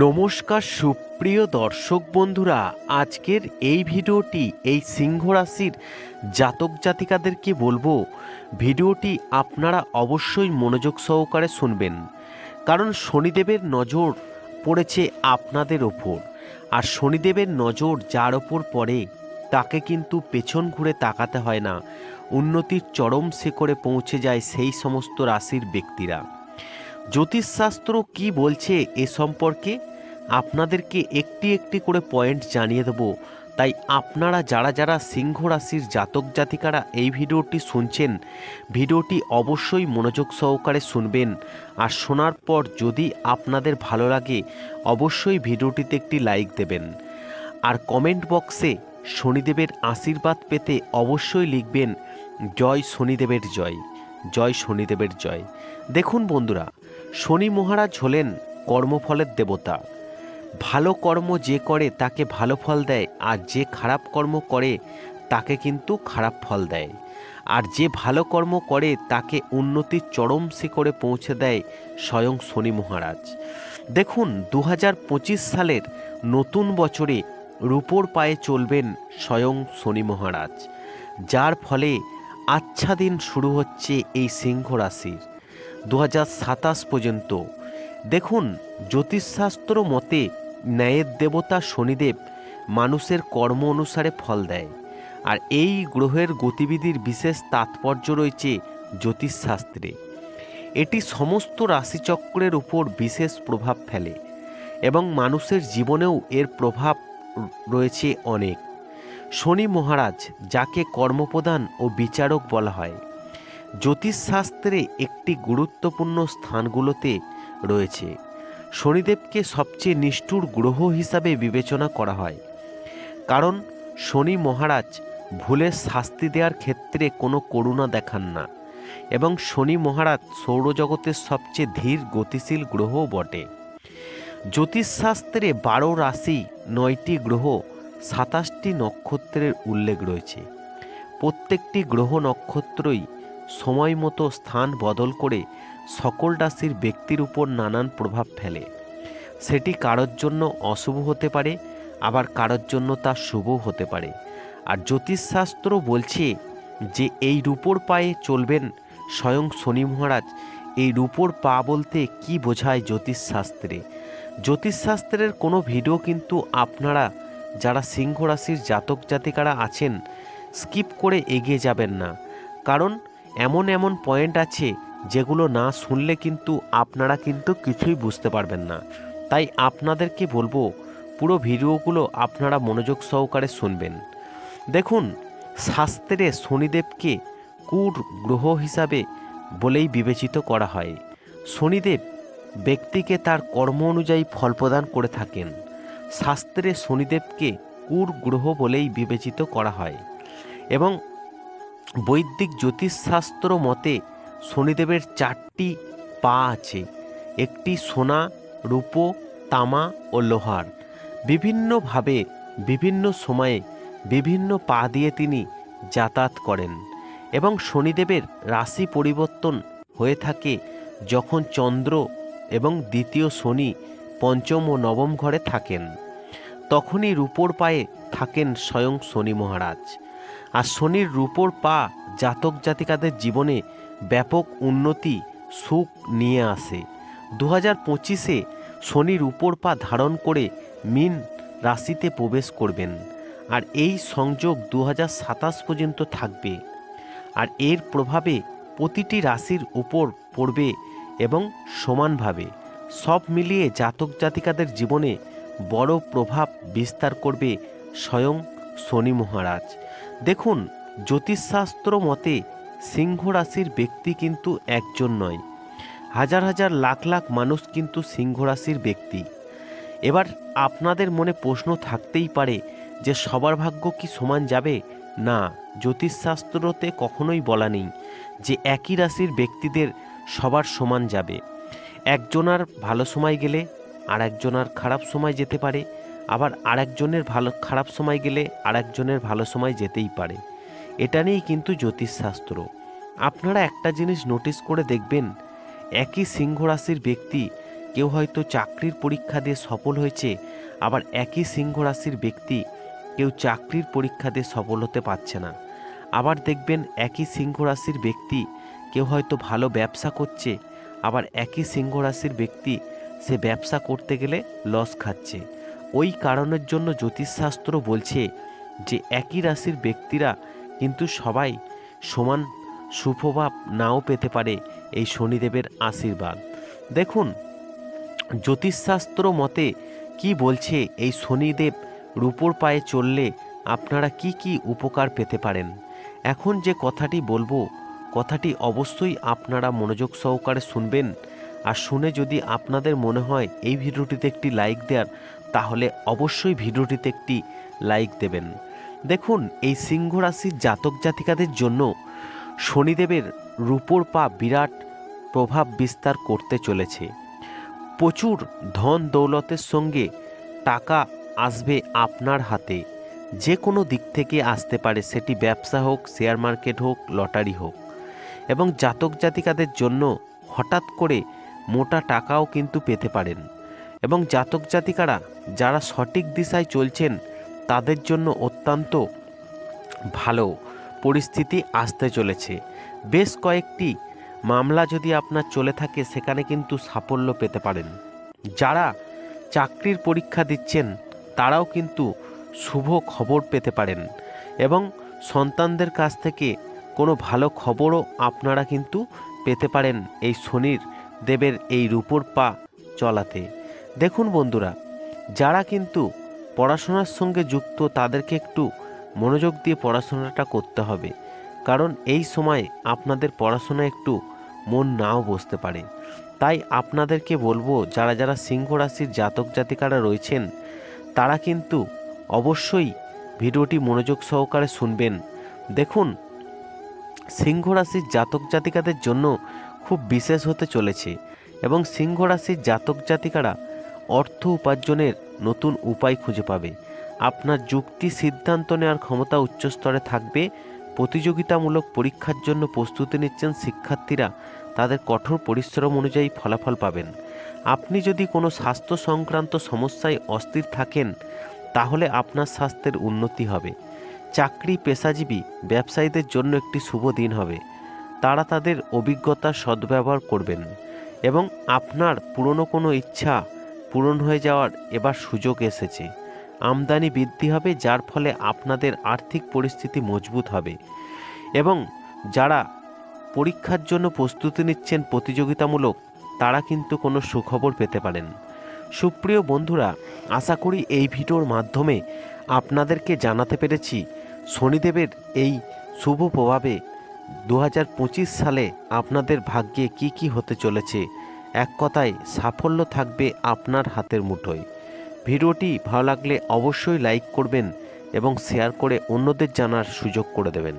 নমস্কার সুপ্রিয় দর্শক বন্ধুরা, আজকের এই ভিডিওটি এই সিংহ রাশির জাতক জাতিকাদেরকে বলব, ভিডিওটি আপনারা অবশ্যই মনোযোগ সহকারে শুনবেন। কারণ শনিদেবের নজর পড়েছে আপনাদের ওপর, আর শনিদেবের নজর যার ওপর পড়ে, তাকে কিন্তু পেছন ঘুরে তাকাতে হয় না। উন্নতির চরম শিখরে পৌঁছে যায় সেই সমস্ত রাশির ব্যক্তিরা। জ্যোতিষশাস্ত্র কি বলছে এ সম্পর্কে আপনাদেরকে একটি একটি করে পয়েন্ট জানিয়ে দেব। তাই আপনারা যারা যারা সিংহ রাশির জাতক জাতিকারা এই ভিডিওটি শুনছেন, ভিডিওটি অবশ্যই মনোযোগ সহকারে শুনবেন। আর শোনার পর যদি আপনাদের ভালো লাগে, অবশ্যই ভিডিওটিতে একটি লাইক দেবেন। আর কমেন্ট বক্সে শনিদেবের আশীর্বাদ পেতে অবশ্যই লিখবেন, জয় শনিদেবের জয় জয় শনিদেবের জয়। দেখুন বন্ধুরা শনি মহারাজ হলেন কর্মফলের দেবতা। ভালো কর্ম যে করে তাকে ভালো ফল দেয়, আর যে খারাপ কর্ম করে তাকে কিন্তু খারাপ ফল দেয়। আর যে ভালো কর্ম করে তাকে উন্নতির চরম শিখরে পৌঁছে দেয় স্বয়ং শনি মহারাজ। দেখুন দু হাজার পঁচিশ সালের নতুন বছরে রূপোর পায়ে চলবেন স্বয়ং শনি মহারাজ। যার ফলে আচ্ছা দিন শুরু হচ্ছে এই সিংহ রাশির। দু হাজার সাতাশ পর্যন্ত। দেখুন, জ্যোতিষশাস্ত্র মতে ন্যায়ের দেবতা শনিদেব মানুষের কর্ম অনুসারে ফল দেয়। আর এই গ্রহের গতিবিধির বিশেষ তাৎপর্য রয়েছে জ্যোতিষশাস্ত্রে। এটি সমস্ত রাশিচক্রের উপর বিশেষ প্রভাব ফেলে এবং মানুষের জীবনেও এর প্রভাব রয়েছে অনেক। শনি মহারাজ, যাকে কর্মপ্রদান ও বিচারক বলা হয় জ্যোতিষশাস্ত্রে একটি গুরুত্বপূর্ণ স্থানগুলোতে রয়েছে। শনিদেবকে সবচেয়ে নিষ্ঠুর গ্রহ হিসাবে বিবেচনা করা হয়। কারণ শনি মহারাজ ভুলের শাস্তি দেওয়ার ক্ষেত্রে কোনো করুণা দেখান না এবং শনি মহারাজ সৌরজগতের সবচেয়ে ধীর গতিশীল গ্রহও বটে। জ্যোতিষশাস্ত্রে বারো রাশি নয়টি গ্রহ সাতাশটি নক্ষত্রের উল্লেখ রয়েছে। প্রত্যেকটি গ্রহ নক্ষত্রই সময় মতো স্থান বদল করে সকল রাশির ব্যক্তির উপর নানান প্রভাব ফেলে। সেটি কারোর জন্য অশুভ হতে পারে, আবার কারোর জন্য তা শুভ হতে পারে। আর জ্যোতিষশাস্ত্র বলছে যে, এই রূপোর পায়ে চলবেন স্বয়ং শনি মহারাজ। এই রূপোর পা বলতে কি বোঝায় জ্যোতিষশাস্ত্রে? জ্যোতিষশাস্ত্রের কোনো ভিডিও কিন্তু আপনারা যারা সিংহ রাশির জাতক জাতিকারা আছেন, স্কিপ করে এগিয়ে যাবেন না। কারণ এমন এমন পয়েন্ট আছে যেগুলো না শুনলে কিন্তু আপনারা কিন্তু কিছুই বুঝতে পারবেন না। তাই আপনাদেরকে বলব, পুরো ভিডিওগুলো আপনারা মনোযোগ সহকারে শুনবেন। দেখুন, শাস্ত্রে শনিদেবকে কুর গ্রহ হিসাবে বলেই বিবেচিত করা হয়। শনিদেব ব্যক্তিকে তার কর্ম অনুযায়ী ফল প্রদান করে থাকেন। শাস্ত্রে শনিদেবকে কুর গ্রহ বলেই বিবেচিত করা হয়। এবং বৈদিক জ্যোতিষশাস্ত্র মতে শনিদেবের চারটি পা আছে। একটি সোনা, রূপো, তামা ও লোহার। বিভিন্নভাবে, বিভিন্ন সময়ে বিভিন্ন পা দিয়ে তিনি যাতায়াত করেন এবং শনিদেবের রাশি পরিবর্তন হয়ে থাকে যখন চন্দ্র এবং দ্বিতীয় শনি পঞ্চম ও নবম ঘরে থাকেন। তখনই রূপোর পায়ে থাকেন স্বয়ং শনি মহারাজ। আর শনির রূপোর পা জাতক জাতিকাদের জীবনে ব্যাপক উন্নতি, সুখ নিয়ে আসে। দু হাজার পঁচিশে শনির উপর পা ধারণ করে মিন রাশিতে প্রবেশ করবেন আর এই সংযোগ দু সাতাশ পর্যন্ত থাকবে। আর এর প্রভাবে প্রতিটি রাশির উপর পড়বে এবং সমানভাবে সব মিলিয়ে জাতক জাতিকাদের জীবনে বড় প্রভাব বিস্তার করবে স্বয়ং শনি মহারাজ। দেখুন, জ্যোতিষশাস্ত্র মতে সিংহ রাশির ব্যক্তি কিন্তু একজন নয়। হাজার হাজার লাখ লাখ মানুষ কিন্তু সিংহ রাশির ব্যক্তি। এবার আপনাদের মনে প্রশ্ন থাকতেই পারে যে সবার ভাগ্য কি সমান যাবে? না, জ্যোতিষশাস্ত্রতে কখনোই বলা নেই যে একই রাশির ব্যক্তিদের সবার সমান যাবে। একজনার ভালো সময় গেলে আর একজনার খারাপ সময় যেতে পারে। আবার আরেকজনের ভালো, খারাপ সময় গেলে আরেকজনের ভালো সময় যেতেই পারে। এটা নিয়েই কিন্তু জ্যোতিষশাস্ত্র। আপনারা একটা জিনিস নোটিস করে দেখবেন, একই সিংহ রাশির ব্যক্তি কেউ হয়তো চাকরির পরীক্ষা দিয়ে সফল হয়েছে, আবার একই সিংহ রাশির ব্যক্তি কেউ চাকরির পরীক্ষা দিয়ে সফল হতে পারছে না। আবার দেখবেন একই সিংহ রাশির ব্যক্তি কেউ হয়তো ভালো ব্যবসা করছে, আবার একই সিংহ রাশির ব্যক্তি সে ব্যবসা করতে গেলে লস খাচ্ছে। ওই কারণের জন্য জ্যোতিষশাস্ত্র বলছে যে একই রাশির ব্যক্তিরা কিন্তু সবাই সমান সুপ্রভাব নাও পেতে পারে এই শনিদেবের আশীর্বাদ। দেখুন, জ্যোতিষশাস্ত্র মতে কি বলছে এই শনিদেব রূপোর পায়ে চললে আপনারা কি কি উপকার পেতে পারেন? এখন যে কথাটি বলব, কথাটি অবশ্যই আপনারা মনোযোগ সহকারে শুনবেন। আর শুনে যদি আপনাদের মনে হয় এই ভিডিওটিতে একটি লাইক দেওয়ার তাহলে অবশ্যই ভিডিওটিতে একটি লাইক দেবেন। দেখুন, এই সিংহ রাশির জাতক জাতিকাদের জন্য শনিদেবের রূপোর পা বিরাট প্রভাব বিস্তার করতে চলেছে। প্রচুর ধন দৌলতের সঙ্গে টাকা আসবে আপনার হাতে। যে কোনো দিক থেকে আসতে পারে, সেটি ব্যবসা হোক, শেয়ার মার্কেট হোক, লটারি হোক। এবং জাতক জাতিকাদের জন্য হঠাৎ করে মোটা টাকাও কিন্তু পেতে পারেন। এবং জাতক জাতিকারা যারা সঠিক দিশায় চলছেন, তাদের জন্য অত্যন্ত ভালো পরিস্থিতি আসতে চলেছে। বেশ কয়েকটি মামলা যদি আপনার চলে থাকে, সেখানে কিন্তু সাফল্য পেতে পারেন। যারা চাকরির পরীক্ষা দিচ্ছেন, তারাও কিন্তু শুভ খবর পেতে পারেন এবং সন্তানদের কাছ থেকে কোনো ভালো খবরও আপনারা কিন্তু পেতে পারেন এই শনির দেবের এই রূপোর পা চলাতে। দেখুন বন্ধুরা, যারা কিন্তু পড়াশোনার সঙ্গে যুক্ত, তাদেরকে একটু মনোযোগ দিয়ে পড়াশোনাটা করতে হবে। কারণ এই সময় আপনাদের পড়াশোনা একটু মন নাও বসতে পারে। তাই আপনাদেরকে বলব, যারা যারা সিংহ রাশির জাতক জাতিকারা রয়েছেন, তারা কিন্তু অবশ্যই ভিডিওটি মনোযোগ সহকারে শুনবেন। দেখুন, সিংহ রাশির জাতক জাতিকাদের জন্য খুব বিশেষ হতে চলেছে এবং সিংহ রাশির জাতক জাতিকারা অর্থ উপার্জনের নতুন উপায় খুঁজে পাবে। আপনার যুক্তি, সিদ্ধান্ত নেওয়ার ক্ষমতা উচ্চস্তরে থাকবে। প্রতিযোগিতামূলক পরীক্ষার জন্য প্রস্তুতি নিচ্ছেন শিক্ষার্থীরা। তাদের কঠোর পরিশ্রম অনুযায়ী ফলাফল পাবেন। আপনি যদি কোনো স্বাস্থ্য সংক্রান্ত সমস্যায় অস্থির থাকেন, তাহলে আপনার স্বাস্থ্যের উন্নতি হবে। চাকরি, পেশাজীবী, ব্যবসায়ীদের জন্য একটি শুভ দিন হবে। তারা তাদের অভিজ্ঞতা সদ্ব্যবহার করবেন এবং আপনার পুরনো কোনো ইচ্ছা পূরণ হয়ে যাওয়ার এবার সুযোগ এসেছে। আমদানি বৃদ্ধি হবে, যার ফলে আপনাদের আর্থিক পরিস্থিতি মজবুত হবে। এবং যারা পরীক্ষার জন্য প্রস্তুতি নিচ্ছেন প্রতিযোগিতামূলক, তারা কিন্তু কোনো সুখবর পেতে পারেন। সুপ্রিয় বন্ধুরা, আশা করি এই ভিডিওর মাধ্যমে আপনাদেরকে জানাতে পেরেছি শনিদেবের এই শুভ প্রভাবে দু হাজার পঁচিশ সালে আপনাদের ভাগ্যে কি কি হতে চলেছে। এক কথায় সাফল্য থাকবে আপনার হাতের মুঠোয়। ভিডিওটি ভালো লাগলে অবশ্যই লাইক করবেন এবং শেয়ার করে অন্যদের জানার সুযোগ করে দেবেন।